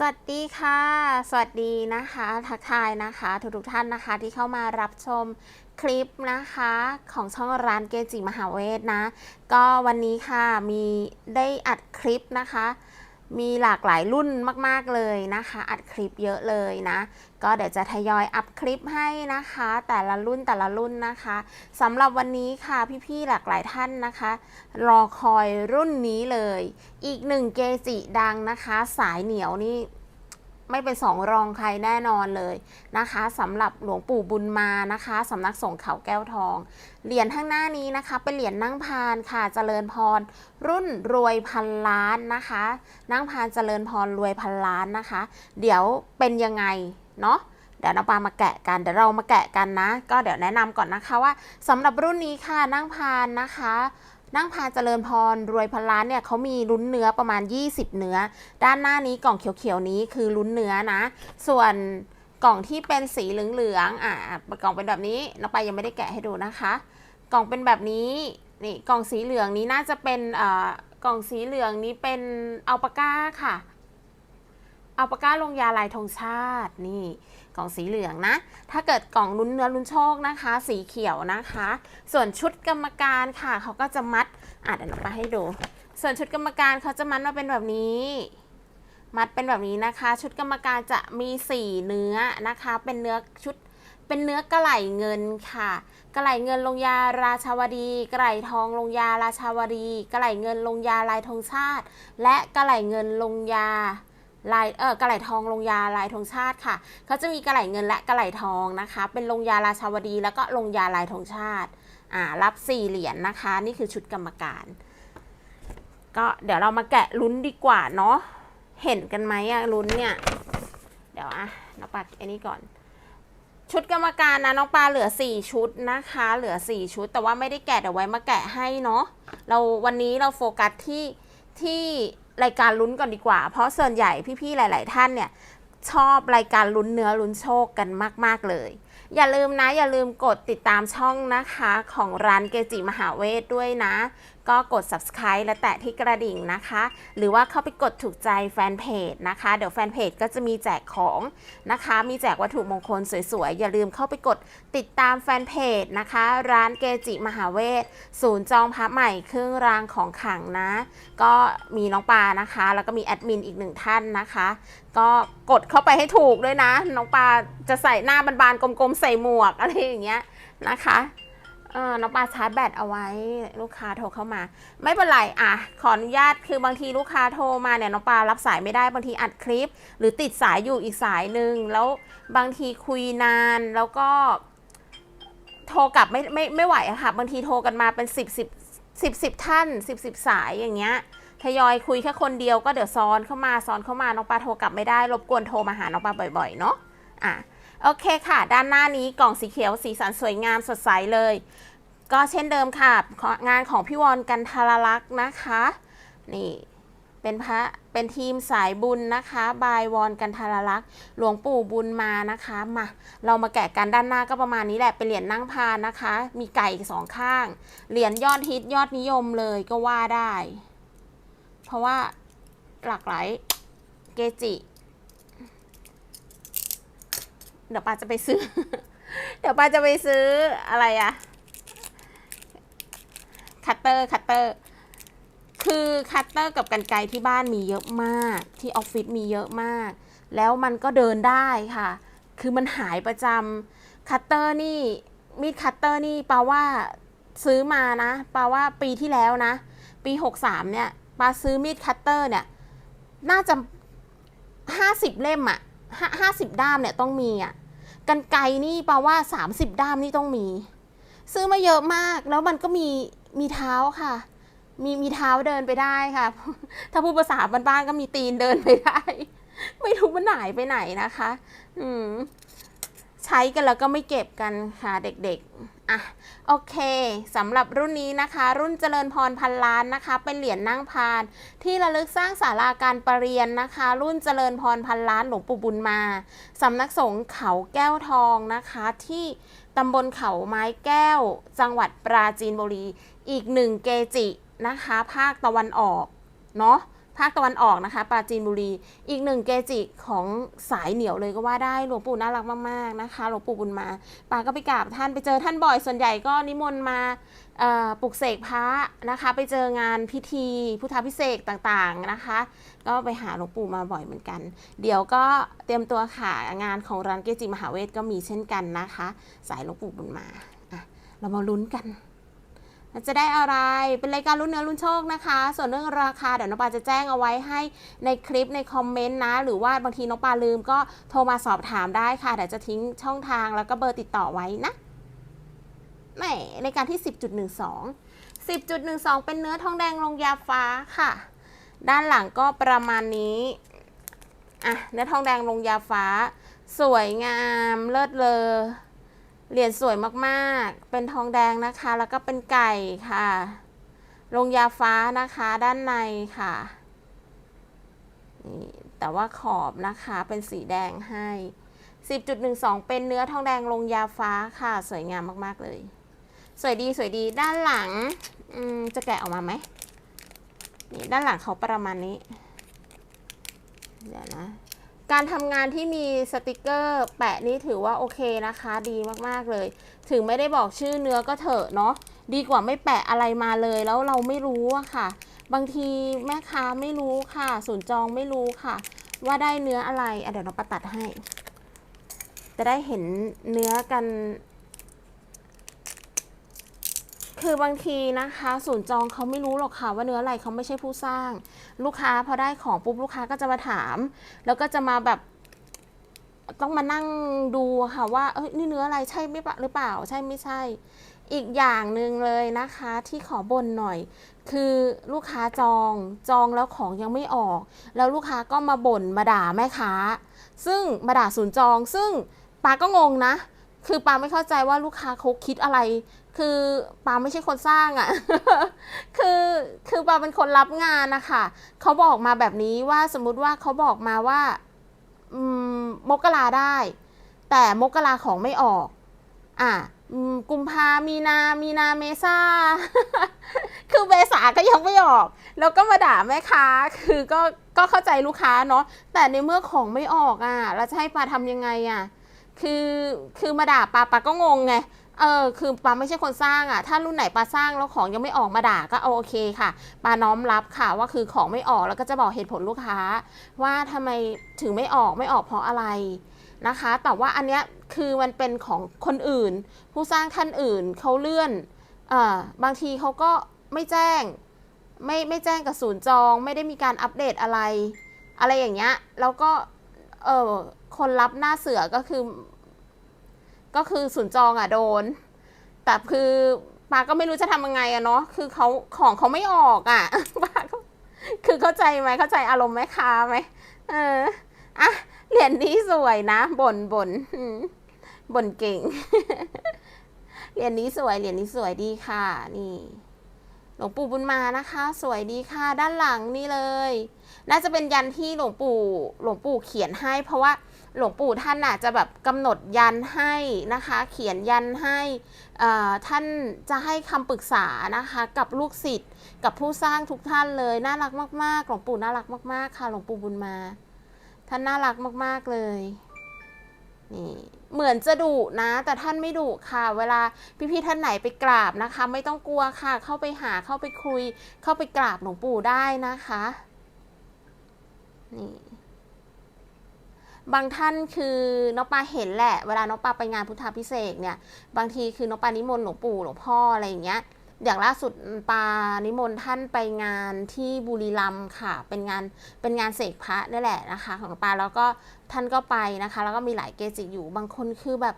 สวัสดีค่ะ สวัสดีนะคะ ทักทายนะคะ ทุกทุกท่านนะคะที่เข้ามารับชมคลิปนะคะของช่องร้านเกจิมหาเวทนะ ก็วันนี้ค่ะมีได้อัดคลิปนะคะ มีหลากหลายรุ่นมาก ๆ เลยนะคะ อัดคลิปเยอะเลยนะ ก็เดี๋ยวจะทยอยอัพคลิปให้นะคะ แต่ละรุ่นแต่ละรุ่นนะคะสำหรับวันนี้ค่ะพี่ ๆ หลากหลายท่านนะคะ รอคอยรุ่นนี้เลย อีกหนึ่งเกจิดังนะคะ สายเหนียวนี่ ไม่เป็นสองรองใครแน่นอนเลยนะคะสำหรับหลวงปู่บุญมานะคะสำนักสงฆ์เขาแก้วทอง เหรียญข้างหน้านี้นะคะ เป็นเหรียญนั่งพานค่ะเจริญพร รุ่นรวยพันล้านนะคะ นั่งพานเจริญพรรวยพันล้านนะคะ เดี๋ยวเป็นยังไงเนาะเดี๋ยวน้องปามาแกะกัน เดี๋ยวเรามาแกะกันนะ ก็เดี๋ยวแนะนำก่อนนะคะว่าสำหรับรุ่นนี้ค่ะนั่งพานนะคะ นั่งพาเจริญพรรวยพันล้านเนี่ยเขามีลุ้นเนื้อประมาณ 20 เนื้อ ด้านหน้านี้กล่องเขียวๆนี้คือลุ้นเนื้อนะ ส่วนกล่องที่เป็นสีเหลืองๆอะกล่องเป็นแบบนี้น้องปยังไม่ได้แกะให้ดูนะคะ กล่องเป็นแบบนี้นี่กล่องสีเหลืองนี้น่าจะเป็นเอ่อกล่องสีเหลืองนี้เป็นอัลปาก้าค่ะอัลปาก้าลงยาลายธงชาตินี่ กล่องสีเหลืองนะ ถ้าเกิดกล่องลุ้นเนื้อลุ้นโชคนะคะ สีเขียวนะคะ ส่วนชุดกรรมการค่ะเขาก็จะมัดอะเดี๋ยวเราไปให้ดู ส่วนชุดกรรมการเขาจะมัดมาเป็นแบบนี้มัดเป็นแบบนี้นะคะ ชุดกรรมการจะมีสี่เนื้อนะคะ เป็นเนื้อชุดเป็นเนื้อกระไหลเงินค่ะ กระไหลเงินลงยาราชาวดี กระไหลทองลงยาราชาวดี กระไหลเงินลงยาลายธงชาติ และกระไหลเงินลงยา ลายเออกระไหลทองลงยาลายธงชาติค่ะเขาจะมีกระไหลเงินและกระไหลทองนะคะ เป็นลงยาราชาวดี แล้วก็ลงยาลายธงชาติอ่ารับสี่เหรียญนะคะ นี่คือชุดกรรมการ ก็เดี๋ยวเรามาแกะลุ้นดีกว่าเนาะเห็นกันไหมอะลุ้นเนี่ย เดี๋ยวอะน้องปัดไอ้นี่ก่อน ชุดกรรมการนะน้องปลาเหลือ 4 ชุดนะคะ เหลือ 4 ชุด แต่ว่าไม่ได้แกะเดี๋ยวไว้มาแกะให้เนาะเราวันนี้เราโฟกัสที่ ที่รายการลุ้นก่อนดีกว่า เพราะส่วนใหญ่พี่ๆหลาย ๆ ท่านเนี่ยชอบรายการลุ้นเนื้อลุ้นโชคกันมาก ๆ เลย อย่าลืมนะ อย่าลืมกดติดตามช่องนะคะ ของร้านเกจิมหาเวทด้วยนะ ก็กด subscribe และแตะที่กระดิ่งนะคะ หรือว่าเข้าไปกดถูกใจแฟนเพจนะคะ เดี๋ยวแฟนเพจก็จะมีแจกของนะคะ มีแจกวัตถุมงคลสวยๆ อย่าลืมเข้าไปกดติดตามแฟนเพจนะคะ ร้านเกจิมหาเวทศูนย์จองพระใหม่เครื่องรางของขลังนะ ก็มีน้องปานะคะ แล้วก็มีแอดมินอีกหนึ่งท่านนะคะ ก็กดเข้าไปให้ถูกด้วยนะ น้องปาจะใส่หน้าบานๆกลมๆใส่หมวกอะไรอย่างเงี้ยนะคะ เออน้องปาชาร์จแบตเอาไว้ลูกค้าโทรเข้ามา ไม่เป็นไรอะขออนุญาตคือบางทีลูกค้าโทรมาเนี่ยน้องปารับสายไม่ได้บางทีอัดคลิป หรือติดสายอยู่อีกสายหนึ่งแล้วบางทีคุยนานแล้วก็ โทรกลับไม่ไม่ไม่ไหวอะค่ะ บางทีโทรกันมาเป็นสิบสิบสิบสิบท่านสิบสิบสายอย่างเงี้ยทยอยคุยแค่คนเดียวก็เดี๋ยวซ้อนเข้ามาซ้อนเข้ามาน้องปลาโทรกลับไม่ได้รบกวนโทรมาหาน้องปลาบ่อยๆเนาะอะ โอเคค่ะ ด้านหน้านี้กล่องสีเขียวสีสันสวยงามสดใสเลย ก็เช่นเดิมค่ะ งานของพี่วอนกันทารลักษ์นะคะ นี่เป็นพระเป็นทีมสายบุญนะคะ บายวอนกันทารลักษ์หลวงปู่บุญมานะคะมาเรามาแกะกันด้านหน้าก็ประมาณนี้แหละเป็นเหรียญนั่งพานนะคะ มีไก่สองข้าง เหรียญยอดฮิตยอดนิยมเลยก็ว่าได้ เพราะว่าหลากหลายเกจิ เดี๋ยวปาจะไปซื้อ เดี๋ยวปาจะไปซื้ออะไรอะคัตเตอร์คัตเตอร์คือคัตเตอร์กับกันไกรที่บ้านมีเยอะมาก ที่ออฟฟิศมีเยอะมาก แล้วมันก็เดินได้ค่ะ คือมันหายประจำคัตเตอร์นี่มีดคัตเตอร์นี่ปาว่าซื้อมานะปาว่าปีที่แล้วนะ ปี 63 เนี่ยปาซื้อมีดคัตเตอร์เนี่ย น่าจะ 50 เล่มอะ ห้าสิบด้ามเนี่ยต้องมีอะกันไกนี่แปลว่าสามสิบด้ามนี่ต้องมี ซื้อมาเยอะมากแล้วมันก็มีมีเท้าค่ะ มีมีเท้าเดินไปได้ค่ะ ถ้าพูดภาษาบ้านๆก็มีตีนเดินไปได้ ไม่รู้มันหายไปไหนนะคะ อืมใช้กันแล้วก็ไม่เก็บกันค่ะเด็กๆ อะโอเคสำหรับรุ่นนี้นะคะ รุ่นเจริญพรพันล้านนะคะ เป็นเหรียญนั่งพาน ที่ระลึกสร้างศาลาการประเรียนนะคะ รุ่นเจริญพรพันล้านหลวงปู่บุญมาสำนักสงฆ์เขาแก้วทองนะคะ ที่ตำบลเขาไม้แก้ว จังหวัดปราจีนบุรี อีกหนึ่งเกจินะคะ ภาคตะวันออกเนาะ ภาคตะวันออกนะคะ ปราจีนบุรี อีกหนึ่งเกจิของสายเหนียวเลยก็ว่าได้หลวงปู่น่ารักมากๆนะคะหลวงปู่บุญมาปาก็ไปกราบท่านไปเจอท่านบ่อยส่วนใหญ่ก็นิมนต์มาปลุกเสกพระนะคะ ไปเจองานพิธีพุทธพิเศษต่างๆนะคะ ก็ไปหาหลวงปู่มาบ่อยเหมือนกัน เดี๋ยวก็เตรียมตัวค่ะงานของร้านเกจิมหาเวทก็มีเช่นกันนะคะ สายหลวงปู่บุญมาเรามาลุ้นกัน จะได้อะไรเป็นรายการลุ้นเนื้อลุ้นโชคนะคะ ส่วนเรื่องราคาเดี๋ยวน้องปาจะแจ้งเอาไว้ให้ในคลิปในคอมเมนต์นะ หรือว่าบางทีน้องปาลืมก็โทรมาสอบถามได้ค่ะเดี๋ยวจะทิ้งช่องทางแล้วก็เบอร์ติดต่อไว้นะแหมรายการที่ 10.12 10.12 เป็นเนื้อทองแดงลงยาฟ้าค่ะ ด้านหลังก็ประมาณนี้อะเนื้อทองแดงลงยาฟ้า สวยงามเลิศเลอ เหรียญสวยมากๆ เป็นทองแดงนะคะ แล้วก็เป็นไก่ค่ะลงยาฟ้านะคะด้านในค่ะ นี่แต่ว่าขอบนะคะเป็นสีแดงให้ 10.12 เป็นเนื้อทองแดงลงยาฟ้าค่ะ สวยงามมากๆเลย สวยดีสวยดีด้านหลังจะแกะออกมาไหมนี่ด้านหลังเขาประมาณนี้ เดี๋ยวนะ การทำงานที่มีสติกเกอร์แปะนี่ถือว่าโอเคนะคะ ดีมากๆเลย ถึงไม่ได้บอกชื่อเนื้อก็เถอะเนาะดีกว่าไม่แปะอะไรมาเลยแล้วเราไม่รู้อะค่ะ บางทีแม่ค้าไม่รู้ค่ะศูนย์จองไม่รู้ค่ะ ว่าได้เนื้ออะไรอะเดี๋ยวเราประตัดให้ จะได้เห็นเนื้อกัน คือบางทีนะคะศูนย์จองเขาไม่รู้หรอกค่ะว่าเนื้ออะไรเขาไม่ใช่ผู้สร้าง ลูกค้าพอได้ของปุ๊บลูกค้าก็จะมาถาม แล้วก็จะมาแบบต้องมานั่งดูค่ะว่าเอ้ยนี่เนื้ออะไรใช่ไม่ปะหรือเปล่าใช่ไม่ใช่ อีกอย่างหนึ่งเลยนะคะที่ขอบ่นหน่อย คือลูกค้าจองจองแล้วของยังไม่ออก แล้วลูกค้าก็มาบ่นมาด่าแม่ค้า ซึ่งมาด่าศูนย์จอง ซึ่งปาก็งงนะ คือปาไม่เข้าใจว่าลูกค้าเขาคิดอะไร คือปาไม่ใช่คนสร้างอะ่ะ คือคือปาเป็นคนรับงานนะคะเขาบอกมาแบบนี้ว่าสมมุติว่าเขาบอกมาว่าอืมมกราได้ แต่มกราของไม่ออก อะกุมภามีนา มีนาเมษาคือเมษาก็ยังไม่ออก แล้วก็มาด่าแม่ค้า คือก็ก็เข้าใจลูกค้าเนาะ แต่ในเมื่อของไม่ออกอะ เราจะให้ปาทำยังไงอะ คือคือมาด่าปาปาก็งงไง เออคือปาไม่ใช่คนสร้างอะ ถ้ารุ่นไหนปาสร้างแล้วของยังไม่ออกมาด่าก็เอาโอเคค่ะปาน้อมรับค่ะว่าคือของไม่ออกแล้วก็จะบอกเหตุผลลูกค้า ว่าทำไมถึงไม่ออกไม่ออกเพราะอะไรนะคะ แต่ว่าอันเนี้ยคือมันเป็นของคนอื่น ผู้สร้างท่านอื่นเขาเลื่อนเอ่อบางทีเขาก็ไม่แจ้ง ไม่ไม่แจ้งกับศูนย์จอง ไม่ได้มีการอัปเดตอะไร อะไรอย่างเงี้ยแล้วก็เออคนรับหน้าเสือก็คือ ก็คือศูนย์จองอะโดน แต่คือปาก็ไม่รู้จะทำยังไงอะเนาะคือเขาของเขาไม่ออกอะปาก็คือเข้าใจไหมเข้าใจอารมณ์แม่ค้าไหมเอออะเหรียญนี้สวยนะบ่นบ่นบ่นเก่งเหรียญนี้สวยเหรียญนี้สวยดีค่ะ นี่ หลวงปู่บุญมานะคะ สวยดีค่ะ ด้านหลังนี่เลย น่าจะเป็นยันที่หลวงปู่หลวงปู่เขียนให้ เพราะว่าหลวงปู่ท่านน่ะจะแบบกำหนดยันให้นะคะ เขียนยันให้ท่านจะให้คำปรึกษานะคะ กับลูกศิษย์กับผู้สร้างทุกท่านเลยน่ารักมากๆหลวงปู่น่ารักมากๆ ค่ะหลวงปู่บุญมา ท่านน่ารักมากๆเลยนี่เหมือนจะดุนะ แต่ท่านไม่ดุค่ะ เวลาพี่ๆท่านไหนไปกราบนะคะ ไม่ต้องกลัวค่ะ เข้าไปหาเข้าไปคุย เข้าไปกราบหลวงปู่ได้นะคะ นี่บางท่านคือน้องปาเห็นแหละ เวลาน้องปาไปงานพุทธาพิเศษเนี่ย บางทีคือน้องปานิมนต์หลวงปู่หลวงพ่ออะไรอย่างเงี้ย อย่างล่าสุดปานิมนต์ท่านไปงานที่บุรีรัมย์ค่ะ เป็นงานเป็นงานเสกพระนี่แหละนะคะ ของปาแล้วก็ท่านก็ไปนะคะ แล้วก็มีหลายเกจิอยู่บางคนคือแบบ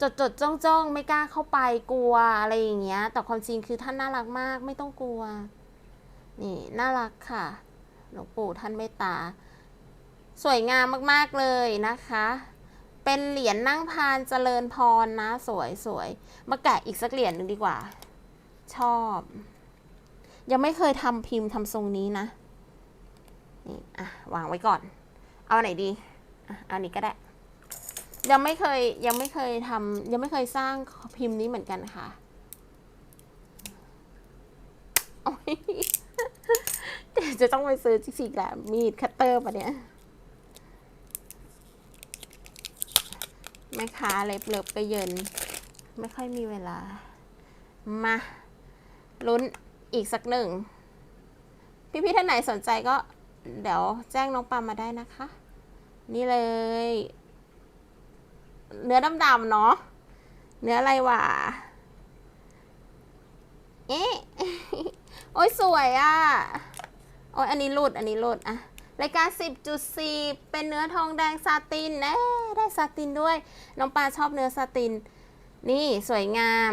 จดจดจ้องจ้องไม่กล้าเข้าไปกลัวอะไรอย่างเงี้ย แต่ความจริงคือท่านน่ารักมากไม่ต้องกลัว นี่น่ารักค่ะ หลวงปู่ท่านเมตตา สวยงามมากๆเลยนะคะ เป็นเหรียญนั่งพานเจริญพรนะ สวยสวยมาแกะอีกสักเหรียญหนึ่งดีกว่า ชอบ ยังไม่เคยทำพิมพ์ทำทรงนี้นะ นี่อะวางไว้ก่อน เอาไหนดีอะเอาอันนี้ก็ได้ ยังไม่เคยยังไม่เคยทำยังไม่เคยสร้างพิมพ์นี้เหมือนกันค่ะเดี๋ยวจะต้องไปซื้อจริงๆแหละมีดคัตเตอร์ปะเนี่ย แม่ค้าเล็บเล็บก็เยิน ไม่ค่อยมีเวลา มาลุ้นอีกสักหนึ่ง พี่ๆท่านไหนสนใจก็เดี๋ยวแจ้งน้องปามมาได้นะคะ นี่เลย เนื้อดำๆเนาะเนื้ออะไรวะเอ๊ะโอ้ยสวยอะ่ะ โอ้ยอันนี้หลุด อันนี้หลุดอะ รายการ 10.4 เป็นเนื้อทองแดงซาตินแน่ได้ซาตินด้วย น้องปลาชอบเนื้อซาติน นี่สวยงาม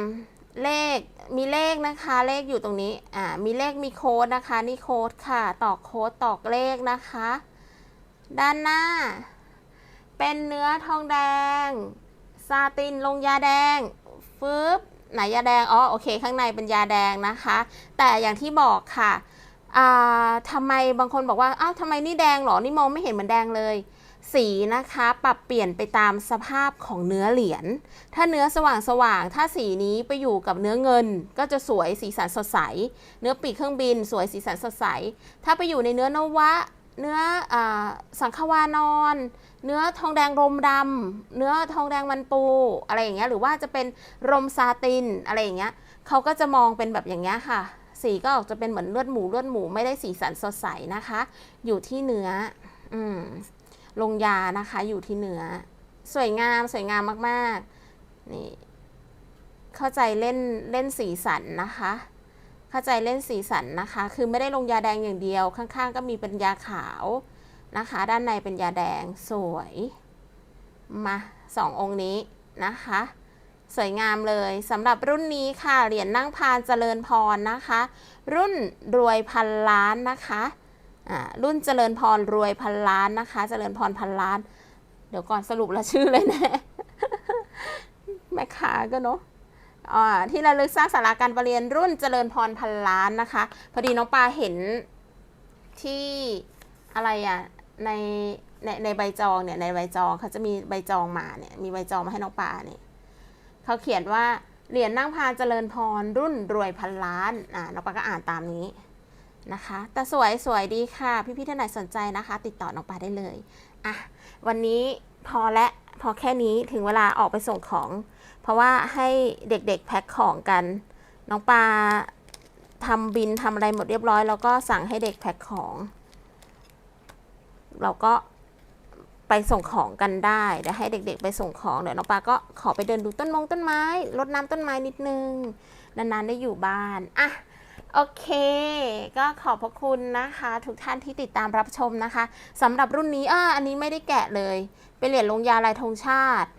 เลข มีเลขนะคะ เลขอยู่ตรงนี้ อ่า มีเลข มีโค้ดนะคะ นี่โค้ดค่ะ ตอกโค้ดตอกเลขนะคะ ด้านหน้า เป็นเนื้อทองแดง ซาติน ลงยาแดง ฟึบไหนยาแดง อ๋อ โอเค ข้างในเป็นยาแดงนะคะ แต่อย่างที่บอกค่ะ ทำไมบางคนบอกว่าอ้าวทำไมนี่แดงเหรอ นี่มองไม่เห็นเหมือนแดงเลย สีนะคะปรับเปลี่ยนไปตามสภาพของเนื้อเหรียญ ถ้าเนื้อสว่างสว่างๆถ้าสีนี้ไปอยู่กับเนื้อเงิน ก็จะสวยสีสันสดใส เนื้อปีกเครื่องบิน สวยสีสันสดใส ถ้าไปอยู่ในเนื้อนวะ เนื้ออสังขวานอน เนื้อทองแดงรมดำ เนื้อทองแดงมันปู อะไรอย่างเงี้ย หรือว่าจะเป็นรมซาติน อะไรอย่างเงี้ยเขาก็จะมองเป็นแบบอย่างเงี้ยค่ะ สีก็ออกจะเป็นเหมือนเลือดหมูเลือดหมูไม่ได้สีสันสดใสนะคะ อยู่ที่เนื้ออืมลงยานะคะอยู่ที่เนื้อ สวยงามสวยงามมากๆนี่เข้าใจเล่นเล่นสีสันนะคะ เข้าใจเล่นสีสันนะคะ คือไม่ได้ลงยาแดงอย่างเดียว ข้างๆ ก็มีเป็นยาขาวนะคะ ด้านในเป็นยาแดงสวยมาสององค์นี้นะคะ สวยงามเลยสำหรับรุ่นนี้ค่ะเหรียญนั่งพานเจริญพรนะคะ รุ่นรวยพันล้านนะคะอ่ารุ่นเจริญพรรวยพันล้านนะคะ เจริญพรพันล้าน เดี๋ยวก่อนสรุปละชื่อเลยนะแม่ค้าก็เนาะอ่าที่ระลึกสร้างสาราการประเรียนรุ่นเจริญพรพันล้านนะคะ พอดีน้องปลาเห็นที่อะไรอะในในในใบจองเนี่ยในใบจองเขาจะมีใบจองมาเนี่ยมีใบจองมาให้น้องปลาเนี่ย เขาเขียนว่าเหรียญนั่งพานเจริญพรรุ่นรวยพันล้านอ่าน้องปลาก็อ่านตามนี้นะคะ แต่สวยสวยดีค่ะ พี่ๆท่านไหนสนใจนะคะ ติดต่อน้องปลาได้เลยอะวันนี้พอและพอแค่นี้ถึงเวลาออกไปส่งของ เพราะว่าให้เด็กๆแพ็คของกัน น้องปลาทำบินทำอะไรหมดเรียบร้อย แล้วก็สั่งให้เด็กแพ็คของ เราก็ ไปส่งของกันได้เดี๋ยวให้เด็ก ๆ ไปส่งของเดี๋ยวน้องปาก็ขอไปเดินดูต้นมงต้นไม้รดน้ำต้นไม้นิดนึง นานๆได้อยู่บ้านอะโอเค ก็ขอบพระคุณนะคะ ทุกท่านที่ติดตามรับชมนะคะสำหรับรุ่นนี้อ่าอันนี้ไม่ได้แกะเลย เป็นเหรียญลงยาลายธงชาติ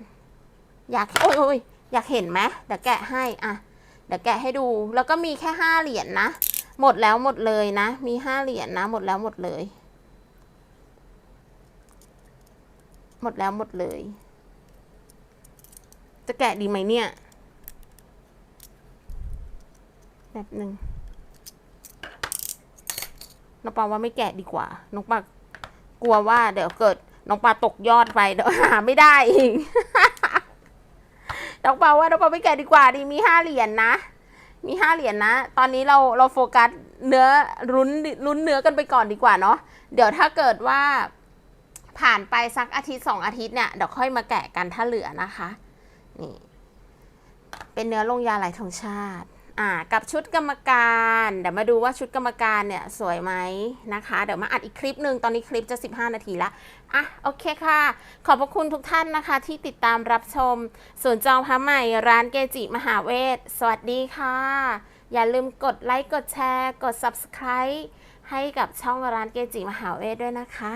อยากโอ้ยโอ้ยอยากเห็นไหมเดี๋ยวแกะให้อะเดี๋ยวแกะให้ดู แล้วก็มีแค่ห้าเหรียญนะ หมดแล้วหมดเลยนะ มีห้าเหรียญนะ หมดแล้วหมดเลย หมดแล้วหมดเลย จะแกะดีไหมเนี่ย แบบหนึ่งน้องปาว่าไม่แกะดีกว่า น้องปากลัวว่าเดี๋ยวเกิด น้องปลาตกยอดไปเดี๋ยวหาไม่ได้อีก น้องปาว่าน้องปาไม่แกะดีกว่าดีมีห้าเหรียญนะมีห้าเหรียญนะ ตอนนี้เราเราโฟกัสเนื้อรุ้นรุ้นเนื้อกันไปก่อนดีกว่าเนาะ เดี๋ยวถ้าเกิดว่า ผ่านไปสักอาทิตย์สองอาทิตย์เนี่ยเดี๋ยวค่อยมาแกะกันถ้าเหลือนะคะ นี่ เป็นเนื้อลงยาไหลายธงชาติ อ่า กับชุดกรรมการ เดี๋ยวมาดูว่าชุดกรรมการเนี่ยสวยไหมนะคะ เดี๋ยวมาอัดอีกคลิปหนึ่งตอนนี้คลิปจะ 15 นาทีละ อะ โอเคค่ะ ขอบพระคุณทุกท่านนะคะ ที่ติดตามรับชมศูนจองพระใหม่ร้านเกจิมหาเวท สวัสดีค่ะ อย่าลืมกดไลค์ กดแชร์ กด subscribe ให้กับช่องร้านเกจิมหาเวทด้วยนะคะ